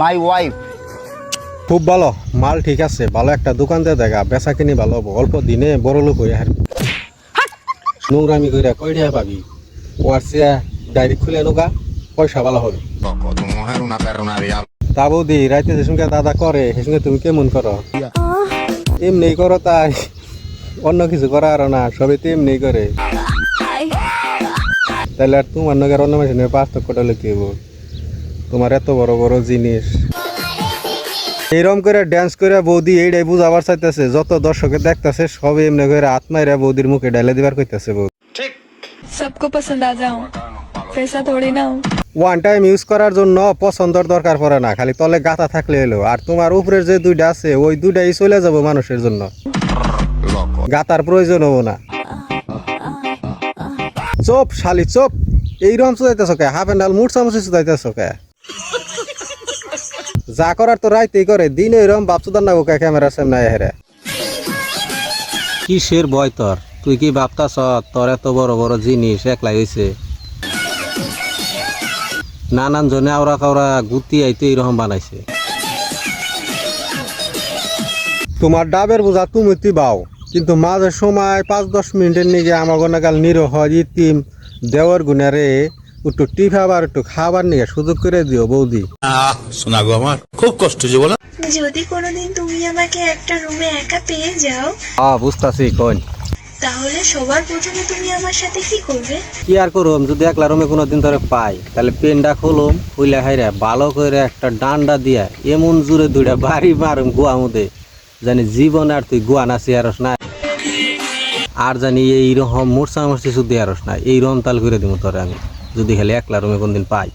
my wife. খুব ভালো, মাল ঠিক আছে, ভালো একটা দোকান দিয়ে দেখা, বেচা কিনি ভালো অল্প দিনে বড় লোক হয়ে হারবি নোংরামি করে কয়টা পাবি। ও আসছে ডাইরেক্ট খুলে নোকা পয়সা ভালো হবে. তা বৌদি, রাইতে যে সঙ্গে দাদা করে, সে সঙ্গে তুমি কেমন করো? এমনি করো তাই, অন্য কিছু করা আর না, সবই তো এমনি করে। তাহলে আর তোমার নগের অন্য মেশিনের পার্থক্যটা লিখে তোমার এত বড় বড় জিনিস। এইরকম করে ড্যান্স করে বৌদি এইটাই বুঝাবার চাইতেছে যত দর্শকে দেখতেছে সব এমনি করে আত্মাইরা বৌদির মুখে ডালে দিবার কইতেছে বৌদি। সবকো পছন্দ আ যাও পয়সা থোড়ি ওয়ান টাইম ইউজ করার জন্য পছন্দর দরকার পড়ে না খালি তলে গাথা থাকলে এলো। আর তোমার উপরের যে দুইটা আছে ওই দুইটাই চলে যাবে মানুষের জন্য। গাতার প্রয়োজন হব না। চোপ শালি চোপ। এইরকম চুদাইতেছ কে? হাফ এন্ড মুড় মুঠ চামচে কে? যা করার তো রাইতেই করে। দিন এরম বাপ চুদার না কে ক্যামেরার সামনে হেরে। কিসের বয় তোর? তুই কি ভাবতাছ তোর এত বড় বড় জিনিস একলাই হয়েছে নানান জনে আওরা কাওরা গুতি আইতে এইরকম বানাইছে। তোমার ডাবের বোঝা তুমি তুই বাও। কিন্তু মাঝে সময় পাঁচ দশ মিনিটের নিগে আমার গনাকাল নিরহ ইতিম দেওয়ার গুণারে একটু টিফাবার একটু খাবার নিয়ে সুযোগ করে দিও বৌদি। আহ শোনা গো আমার খুব কষ্ট যে বলো। যদি কোনোদিন তুমি আমাকে একটা রুমে একা পেয়ে যাও আ বুঝতাছি কইন। তাহলে সবার প্রথমে তুমি আমার সাথে কি করবে? কি আর করুম যদি একলা রুমে কোনো দিন ধরে পাই তাহলে পেনটা খুলুম খুইলা হাইরা ভালো করে একটা ডান্ডা দিয়া এমন জুড়ে দুইটা বাড়ি মারুম গুয়া মধ্যে জানি জীবন আর তুই গুয়া নাচি আরস না আর জানি এইরকম মূর্ছা মূর্ছি শুদ্ধি আরস না এইরকম তাল করে দিব তোরে আমি। যদি খেলে একলা রুমে কোনদিন পাই।